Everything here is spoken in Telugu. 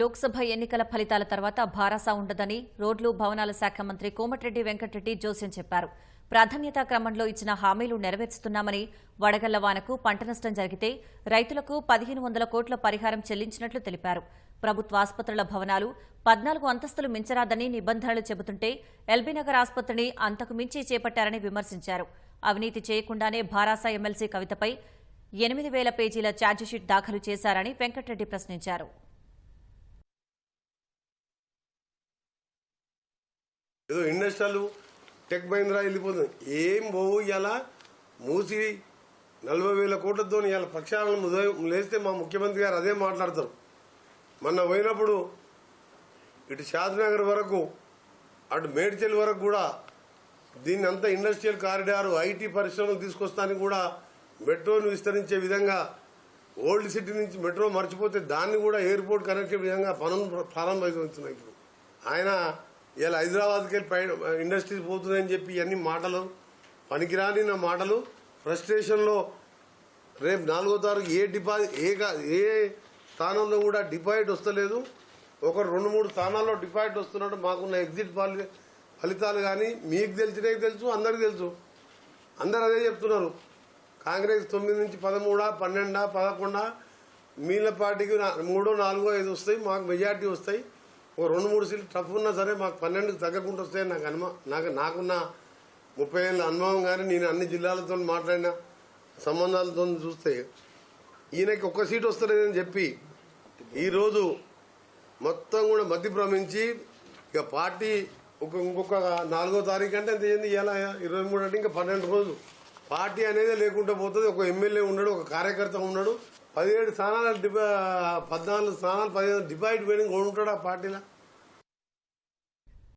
లోక్సభ ఎన్నికల ఫలితాల తర్వాత భారాసా ఉండదని రోడ్లు భవనాల శాఖ మంత్రి కోమటిరెడ్డి వెంకటరెడ్డి జోస్యం చెప్పారు. ప్రాధాన్యతా క్రమంలో ఇచ్చిన హామీలు నెరవేర్చుతున్నామని వడగళ్ళ వానకు పంట నష్టం జరిగితే రైతులకు పదిహేను వందల కోట్ల పరిహారం చెల్లించినట్లు తెలిపారు. ప్రభుత్వ ఆసుపత్రుల భవనాలు పద్నాలుగు అంతస్తులు మించరాదని నిబంధనలు చెబుతుంటే ఎల్బీనగర్ ఆసుపత్రిని అంతకు మించి చేపట్టారని విమర్శించారు. అవినీతి చేయకుండానే భారాసా ఎమ్మెల్సీ కవితపై ఎనిమిది వేల పేజీల ఛార్జిషీట్ దాఖలు చేశారని వెంకటరెడ్డి ప్రశ్నించారు. ఏదో ఇండస్ట్రియల్ టెక్ మహీంద్రా వెళ్ళిపోతుంది. ఏం పోవు ఇలా మూసి నలభై వేల కోట్లతో ఇవాళ ప్రక్షాళన ఉదయం లేస్తే మా ముఖ్యమంత్రి గారు అదే మాట్లాడతారు. మొన్న పోయినప్పుడు ఇటు శాద్నగర్ వరకు అటు మేడ్చల్ వరకు కూడా దీన్ని అంతా ఇండస్ట్రియల్ కారిడార్ ఐటీ పరిశ్రమలు తీసుకొస్తానికి కూడా మెట్రోను విస్తరించే విధంగా ఓల్డ్ సిటీ నుంచి మెట్రో మర్చిపోతే దాన్ని కూడా ఎయిర్పోర్ట్ కనెక్ట్ విధంగా పనులు ప్రారంభమవుతున్నాయి ఇప్పుడు. ఆయన ఇలా హైదరాబాద్కి వెళ్ళి పై ఇండస్ట్రీస్ పోతున్నాయని చెప్పి ఇవన్నీ మాటలు పనికిరాని నా మాటలు ఫ్రస్ట్రేషన్లో రేపు నాలుగో తారీఖు ఏ డిపాజిట్ ఏ ఏ స్థానంలో కూడా డిపాజిట్ వస్తలేదు. ఒక రెండు మూడు స్థానాల్లో డిపాజిట్ వస్తున్నాడు మాకున్న ఎగ్జిట్ పాలి ఫలితాలు కానీ మీకు తెలిసినవి తెలుసు అందరికి తెలుసు. అందరు అదే చెప్తున్నారు. కాంగ్రెస్ తొమ్మిది నుంచి పదమూడా పన్నెండా పదకొండా మీల పార్టీకి మూడో నాలుగో ఐదు వస్తాయి మాకు మెజార్టీ వస్తాయి. ఒక రెండు మూడు సీట్లు టఫ్ ఉన్నా సరే మాకు పన్నెండుకు తగ్గకుండా వస్తాయని నాకు అనుమా నాకు నాకున్న ముప్పై ఏళ్ళ అనుభవం కానీ నేను అన్ని జిల్లాలతో మాట్లాడిన సంబంధాలతో చూస్తే ఈయనకి ఒక్క సీట్ వస్తలేదని చెప్పి ఈరోజు మొత్తం కూడా మధ్య భ్రమించి ఇక పార్టీ ఒక ఇంకొక నాలుగో తారీఖు అంటే ఎంత ఏంది ఎలా ఇరవై మూడు అంటే ఇంకా పన్నెండు రోజులు. పార్టీ అనేది లేకుండా పోతుంది. ఒక ఎమ్మెల్యే ఉన్నాడు ఒక కార్యకర్త ఉన్నాడు. పదిహేడు స్థానాలు డిపా పద్నాలుగు స్థానాలు పదిహేను డిపాజిట్ పోయిన ఉంటాడు ఆ పార్టీలో?